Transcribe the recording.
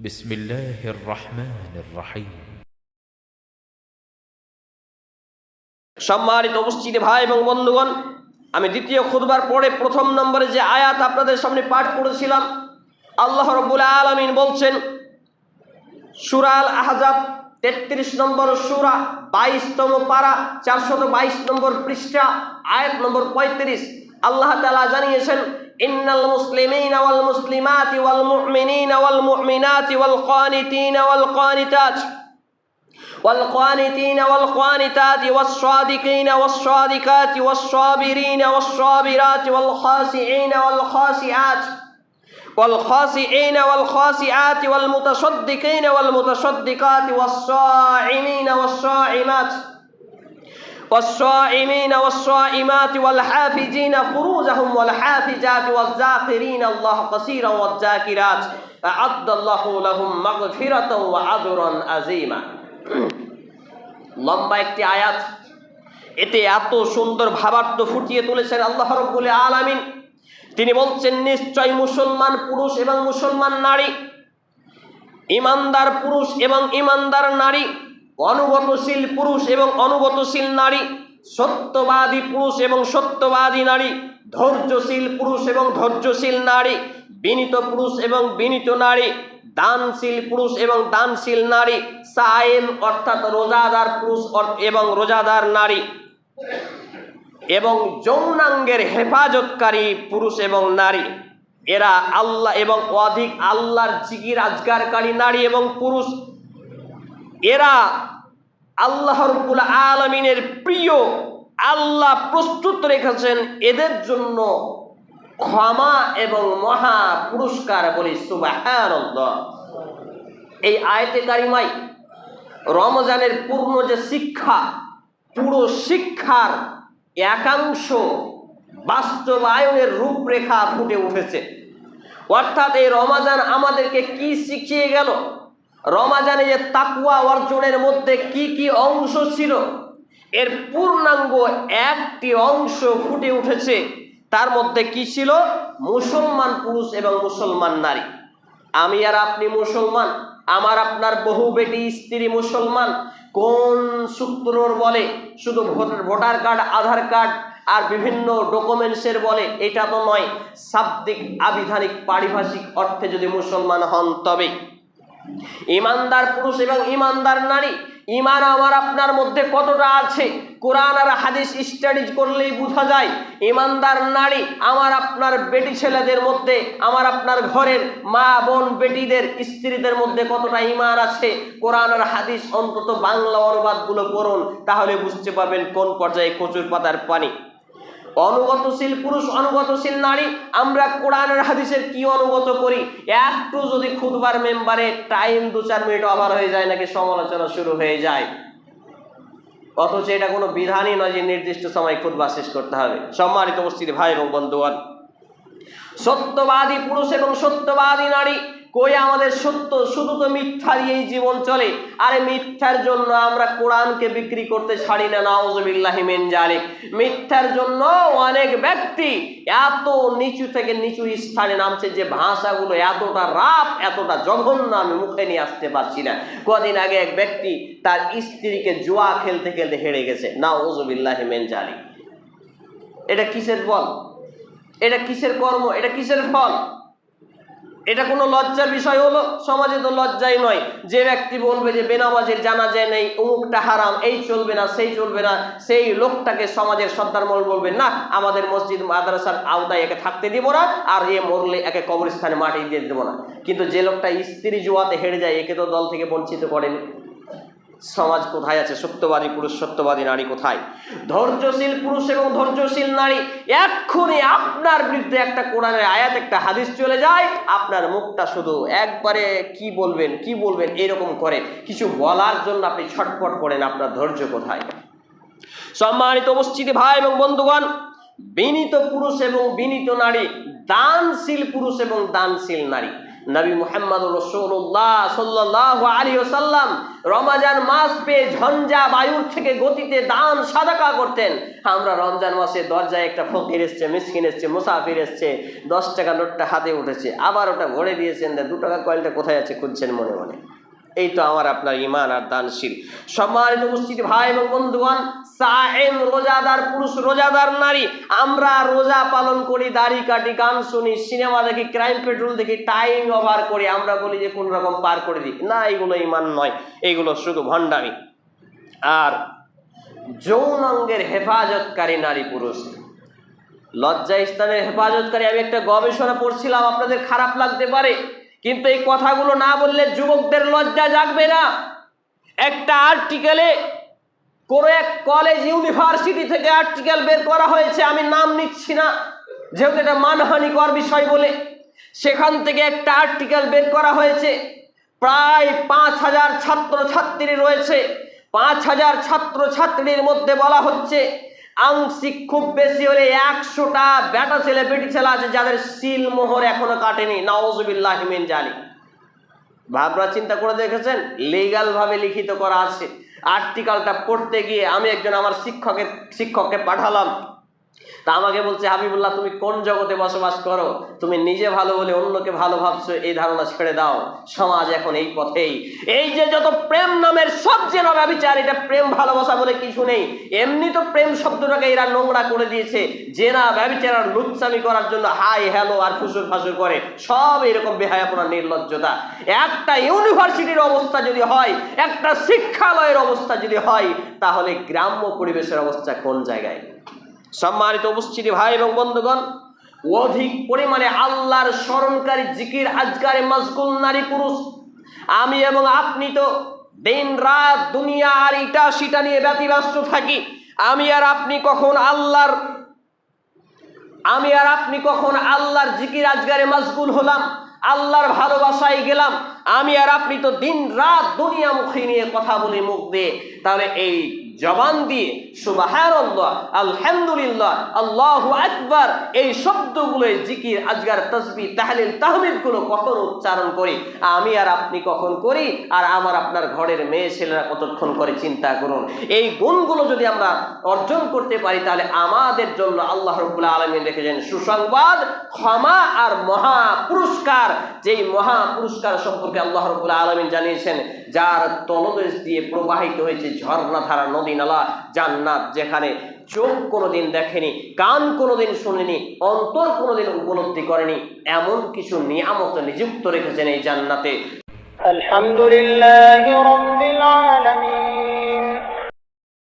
بسم الله الرحمن الرحيم সম্মানিত উপস্থিতি ভাই এবং বন্ধুগণ আমি দ্বিতীয় খুদবার পরে প্রথম নম্বরে যে আয়াত আপনাদের সামনে পাঠ করেছিলাম আল্লাহ রব্বুল আলমিন বলছেন সুরাল আহজাব তেত্রিশ নম্বর সুরা বাইশতম পারা চারশত বাইশ নম্বর পৃষ্ঠা আয়াত নম্বর পঁয়ত্রিশ আল্লাহ তালা জানিয়েছেন إن المسلمين والمسلمات والمؤمنين والمؤمنات والقانتين والقانتات والقانتين والقانتات والصادقين والصادقات والصابرين والصابرات والخاسعين والخاسعات والخاسعين والخاسعات والمتصدقين والمتصدقات والصائمين والصائمات والصائمين والصائمات والحافظين فروجهم والحافظات والذاكرين الله كثيرا والذاكرات أعد الله لهم مغفرة وأجرا عظيما লম্বা একটি আয়াত এতে এত সুন্দর ভাবার্থ ফুটিয়ে তুলেছেন আল্লাহ রব্বুল আলামিন তিনি বলছেন নিশ্চয় মুসলমান পুরুষ এবং মুসলমান নারী ইমানদার পুরুষ এবং ইমানদার নারী অনুগতশীল পুরুষ এবং অনুগতশীল নারী, সত্যবাদী পুরুষ এবং সত্যবাদী নারী, ধৈর্যশীল পুরুষ এবং ধৈর্যশীল নারী, বিনীত পুরুষ এবং বিনীত নারী, দানশীল পুরুষ এবং দানশীল নারী, সায়েম অর্থাৎ রোজাদার পুরুষ এবং রোজাদার নারী, এবং যৌনাঙ্গের হেফাজতকারী পুরুষ এবং নারী। এরা আল্লাহ এবং অধিক আল্লাহর জিকির আজগারকারী নারী এবং পুরুষ। এরা আল্লাহ রব্বুল আলমিনের প্রিয়, আল্লাহ প্রস্তুত রেখেছেন এদের জন্য ক্ষমা এবং মহা পুরস্কার বলি সুবাহানন্দ এই আয়তে কারিমাই রমজানের পূর্ণ যে শিক্ষা, পুরো শিক্ষার একাংশ বাস্তবায়নের রূপরেখা ফুটে উঠেছে। অর্থাৎ এই রমাজান আমাদেরকে কি শিখিয়ে গেল? রমাজানে যে তাকুয়া অর্জনের মধ্যে কি কি অংশ ছিল? এর পূর্ণাঙ্গ একটি অংশ ফুটে উঠেছে। তার মধ্যে কি ছিল? মুসলমান পুরুষ এবং মুসলমান নারী। আমি আর আপনি মুসলমান, আমার আপনার বহু বেটি স্ত্রী মুসলমান। কোন সূত্রর বলে? শুধু ভোটার কার্ড, আধার কার্ড আর বিভিন্ন ডকুমেন্টসের বলে। এটা তো নয়, শাব্দিক আবিধানিক পারিভাষিক অর্থে যদি মুসলমান হন তবে। ইমানদার পুরুষ এবং ইমানদার নারী ইমান আমার আপনার মধ্যে কতটা আছে? কোরআন আর হাদিস স্টাডিজ করলেই বোঝা যায়, ইমানদার নারী আমার আপনার বেটি ছেলেদের মধ্যে, আমার আপনার ঘরের মা, বোন, বেটিদের, স্ত্রীদের মধ্যে কতটা ইমান আছে? কোরআন আর হাদিস অন্তত বাংলা অনুবাদগুলো করুন তাহলে বুঝতে পারবেন কোন পর্যায়ে কচুর পাতার পানি। অনুগতশীল পুরুষ, অনুগতশীল নারী, আমরা কোরআনের, হাদিসের কি অনুগত করি? একটু যদি খুদবার মেম্বারে টাইম দু চার মিনিট ওভার হয়ে যায়, নাকি সমালোচনা শুরু হয়ে যায়। অথচ এটা কোনো বিধানই নয় যে নির্দিষ্ট সময় খুদবা শেষ করতে হবে। সম্মানিত উপস্থিতি ভাই এবং বন্ধুগণ, সত্যবাদী পুরুষ এবং সত্যবাদী নারী কই আমাদের সত্য? শুধু তো মিথ্যা দিয়েই জীবন চলে। আরে মিথ্যার জন্য আমরা কোরআনকে বিক্রি করতে ছাড়ি না, নাউজুবিল্লাহি মিন জালিক মিথ্যার জন্য অনেক ব্যক্তি এত নিচু থেকে নিচু স্থানে নামছে যে ভাষাগুলো এতটা রাপ এতটা জঘন্য আমি মুখে নিয়ে আসতে পারছি না। কদিন আগে এক ব্যক্তি তার স্ত্রীকে জুয়া খেলতে খেলতে হেরে গেছে, নাউজুবিল্লাহি মিন জালিক এটা কিসের ফল? এটা কিসের কর্ম? এটা কিসের ফল? এটা কোনো লজ্জার বিষয় হলো, সমাজে তো লজ্জাই নয়। যে ব্যক্তি বলবে যে বেনামাজের জানা যায় নেই, অমুকটা হারাম, এই চলবে না, সেই চলবে না, সেই লোকটাকে সমাজের সর্দার মল বলবে, না, আমাদের মসজিদ, মাদ্রাসার আওতায় একে থাকতে দিব না, আর এ মরলে একে কবরস্থানে মাটি দিয়ে দেবো না। কিন্তু যে লোকটা স্ত্রী জুয়াতে হেরে যায়, একে তো দল থেকে বঞ্চিত করেনি। সমাজ কোথায় আছে? সত্যবাদী পুরুষ, সত্যবাদী নারী কোথায়? ধৈর্যশীল পুরুষ এবং ধৈর্যশীল নারী, এক্ষুনি আপনার বিরুদ্ধে একটা কোরআনের আয়াত, একটা হাদিস চলে যায়, আপনার মুখটা শুধু একবারে কি বলবেন কি বলবেন, এরকম করে। কিছু বলার জন্য আপনি ছটফট করেন আপনার ধৈর্য কোথায়। সম্মানিত উপস্থিতি ভাই এবং বন্ধুগণ, বিনীত পুরুষ এবং বিনীত নারী, দানশীল পুরুষ এবং দানশীল নারী। নবী মুহাম্মদ রসুল্লাহ সাল্লাহ আলী সাল্লাম রমাজান মাস পেয়ে ঝঞ্ঝা বায়ুর থেকে গতিতে দান সাদাকা করতেন। আমরা রমজান মাসে দরজায় একটা ফকির এসছে, মিসকিন এসছে, মুসাফির এসছে, দশ টাকা নোটটা হাতে উঠেছে, আবার ওটা ভরে দিয়েছেন দু টাকা কয়েলটা কোথায় আছে খুঁজছেন মনে মনে। এই তো আমার আপনার ইমান আর দানশীল। সম্মানিত উপস্থিতি, ভাই এবং বন্ধুগণ সাহেম রোজাদার পুরুষ, রোজাদার নারী, আমরা রোজা পালন করি, দাড়ি কাটি গান শুনি, সিনেমা দেখি, ক্রাইম পেট্রোল দেখি, টাইম ওভার করি, আমরা বলি যে কোন রকম পার করে দিই। না, এগুলো ইমান নয়, এগুলো শুধু ভণ্ডামি। আর যৌন অঙ্গের হেফাজতকারী নারী পুরুষ। লজ্জা স্থানের হেফাজতকারী, আমি একটা গবেষণা পড়ছিলাম, আপনাদের খারাপ লাগতে পারে। কিন্তু এই কথাগুলো না বললে যুবকদের লজ্জা জাগবে না। একটা আর্টিকেলে কোনো এক কলেজ ইউনিভার্সিটি থেকে আর্টিকেল বের করা হয়েছে, আমি নাম নিচ্ছি না, যেহেতু এটা মানহানিকর বিষয় বলে। সেখান থেকে একটা আর্টিকেল বের করা হয়েছে, প্রায় পাঁচ হাজার ছাত্র ছাত্রী রয়েছে। পাঁচ হাজার ছাত্র ছাত্রীর মধ্যে বলা হচ্ছে আংশিক খুব বেশি হলে একশোটা বেটা ছেলে বেটি ছেলে আছে যাদের সিল মোহর এখনও কাটেনি। নওয়াজবিল্লাহ জানি ভাবনা চিন্তা করে দেখেছেন? লিগালভাবে লিখিত করা আছে। আর্টিকালটা পড়তে গিয়ে আমি একজন আমার শিক্ষকের শিক্ষককে পাঠালাম। তা আমাকে বলছে, হাবিবুল্লাহ, তুমি কোন জগতে বসবাস করো? তুমি নিজে ভালো বলে অন্যকে ভালো ভাবছ, এই ধারণা ছেড়ে দাও। সমাজ এখন এই পথেই। এই যে যত প্রেম নামের সব যে নবাবিচার এটা প্রেম ভালোবাসা বলে কিছু নেই। এমনি তো প্রেম শব্দটাকে এরা নোংরা করে দিয়েছে। যে না ব্যবচার আর লুচ্চামি করার জন্য হাই, হ্যালো আর ফুসুর ফাসুর করে। সব এরকম বেহায়াপনা, নির্লজ্জতা। একটা ইউনিভার্সিটির অবস্থা যদি হয়, একটা শিক্ষালয়ের অবস্থা যদি হয়, তাহলে গ্রাম্য পরিবেশের অবস্থা কোন জায়গায়? সম্মানিত উপস্থিতি ভাই এবং বন্ধুগণ, অধিক পরিমাণে আল্লাহর স্মরণকারী জিকির আজকারে মজগুল নারী পুরুষ, আমি এবং আপনি তো দিন রাত দুনিয়া আর ইটা সিটা নিয়ে ব্যতিব্যস্ত থাকি। আমি আর আপনি কখন আল্লাহর, আমি আর আপনি কখন আল্লাহর জিকির আজগারে মজগুল হলাম, আল্লাহর ভালোবাসায় গেলাম, আমি আর আপনি তো দিন রাত দুনিয়ামুখী নিয়ে কথা বলি মুখ দিয়ে। তাহলে এই জবান দিয়ে সুবাহান্লাহ আলহামদুলিল্লাহ, আল্লাহ আকবার, এই শব্দগুলো জিকির, আজগার তসবি তাহলিল, তাহমিদগুলো কখন উচ্চারণ করি? আমি আর আপনি কখন করি? আর আমার আপনার ঘরের মেয়ে ছেলেরা কতক্ষণ করে চিন্তা করুন? এই গুণগুলো যদি আমরা অর্জন করতে পারি, তাহলে আমাদের জন্য আল্লাহ রবুল্লাহ আলমিন রেখেছেন সুসংবাদ, ক্ষমা আর মহা পুরস্কার যেই মহা পুরস্কার সম্পর্কে আল্লাহ রবুল্লাহ আলমিন জানিয়েছেন, যার তলদেশ দিয়ে প্রবাহিত হয়েছে ঝর্ণা ধারা নদী। নালা জান্নাত, যেখানে চোখ কোনোদিন দেখেনি, কান কোনোদিন শুনেনি, অন্তর কোনোদিন উপলব্ধি করেনি, এমন কিছু নিয়ামত নিযুক্ত রেখেছেন এই জান্নাতে। আলহামদুলিল্লাহ